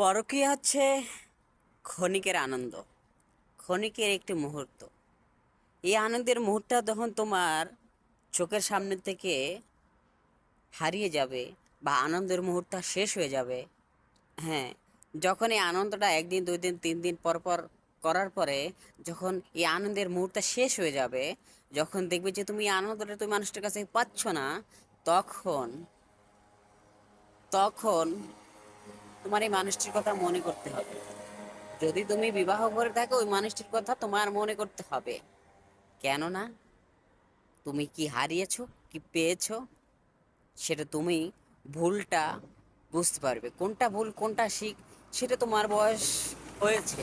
পরকীয়া হচ্ছে ক্ষণিকের আনন্দ, ক্ষণিকের একটি মুহূর্ত। এই আনন্দের মুহূর্তটা যখন তোমার চোখের সামনে থেকে হারিয়ে যাবে বা আনন্দের মুহূর্তটা শেষ হয়ে যাবে। হ্যাঁ যখন এই আনন্দটা একদিন, দুই দিন, তিন দিন পর পর করার পরে যখন এই আনন্দের মুহূর্তটা শেষ হয়ে যাবে, যখন দেখবে যে তুমি এই আনন্দটা তুমি মানুষটার কাছে পাচ্ছ না, তখন তখন তোমার এই মানুষটির কথা মনে করতে হবে। যদি তুমি বিবাহ করে থাকো, ওই মানুষটির কথা তোমার মনে করতে হবে। কেননা, তুমি কি হারিয়েছো, কি পেয়েছ, সেটা তুমি ভুলটা বুঝতে পারবে। কোনটা ভুল, কোনটা শিখ সেটা তোমার বয়স হয়েছে।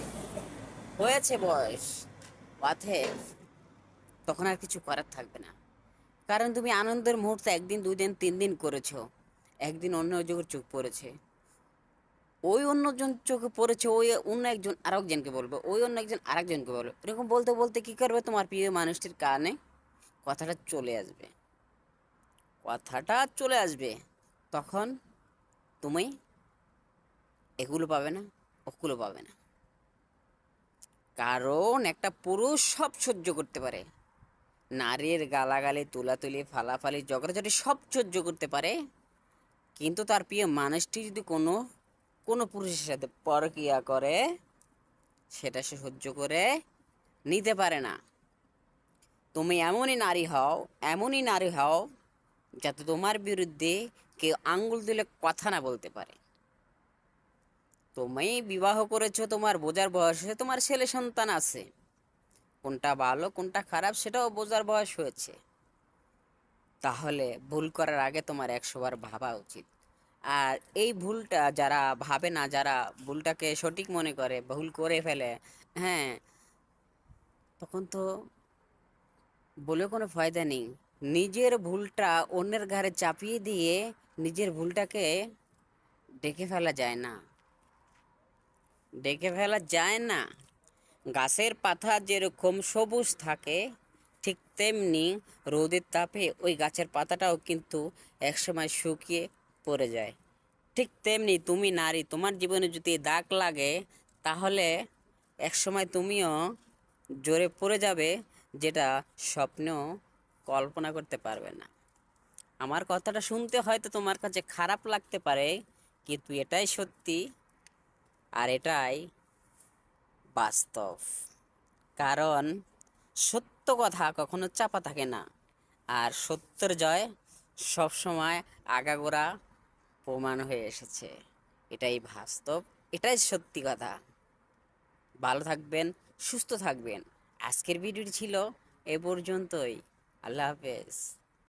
হয়েছে বয়স। অতএব তখন আর কিছু করার থাকবে না। কারণ তুমি আনন্দের মুহূর্তে একদিন, দুই দিন, তিন দিন করেছ। একদিন অন্য যুগের চোখ পড়েছে। ওই অন্যজন চোখে পড়েছে, ওই অন্য একজন আরেকজনকে বলবে, ওই অন্য একজন আরেকজনকে বলবে। এরকম বলতে বলতে কি করবে তোমার প্রিয় মানুষটির কানে? কথাটা চলে আসবে। কথাটা চলে আসবে। তখন তুমি এগুলো পাবে না, ওগুলো পাবে না। কারণ একটা পুরুষ সব সহ্য করতে পারে। নারীর গালাগালি, তুলাতুলি, ফালাফালি জগড়াঝড়ি সব সহ্য করতে পারে। কিন্তু তার প্রিয় মানুষটি যদি কোনো কোনো পুরুষের সাথে পরকিয়া করে সেটা সে সহ্য করে নিতে পারে না। তুমি এমনই নারী হও, এমনই নারী হও যাতে তোমার বিরুদ্ধে কেউ আঙ্গুল দিলে কথা না বলতে পারে। তুমি বিবাহ করেছ, তোমার বোঝার বয়সে তোমার ছেলে সন্তান আছে। কোনটা ভালো, কোনটা খারাপ সেটাও বোঝার বয়স হয়েছে। তাহলে ভুল করার আগে তোমার একশোবার ভাবা উচিত। আর এই ভুলটা যারা ভাবে না, যারা ভুলটাকে সঠিক মনে করে, ভুল করে ফেলে হ্যাঁ তখন তো বলে কোনো ফায়দা নেই। নিজের ভুলটা অন্যের ঘাড়ে চাপিয়ে দিয়ে নিজের ভুলটাকে ডেকে ফেলা যায় না। ডেকে ফেলা যায় না। গাছের পাতা যেরকম সবুজ থাকে, ঠিক তেমনি রোদের তাপে ওই গাছের পাতাটাও কিন্তু একসময় শুকিয়ে পড়ে যায়। ঠিক তেমনি তুমি নারী, তোমার জীবনে যদি দাগ লাগে, তাহলে একসময় তুমিও জোরে পড়ে যাবে, যেটা স্বপ্নেও কল্পনা করতে পারবে না। আমার কথাটা শুনতে হয়তো তোমার কাছে খারাপ লাগতে পারে, কিন্তু এটাই সত্যি আর এটাই বাস্তব। কারণ সত্য কথা কখনো চাপা থাকে না, আর সত্যের জয় সবসময় আগাগোড়া প্রমাণ হয়ে এসেছে। এটাই বাস্তব, এটাই সত্যি কথা। ভালো থাকবেন, সুস্থ থাকবেন। আজকের ভিডিওটি ছিল এ পর্যন্তই। আল্লাহ হাফেজ।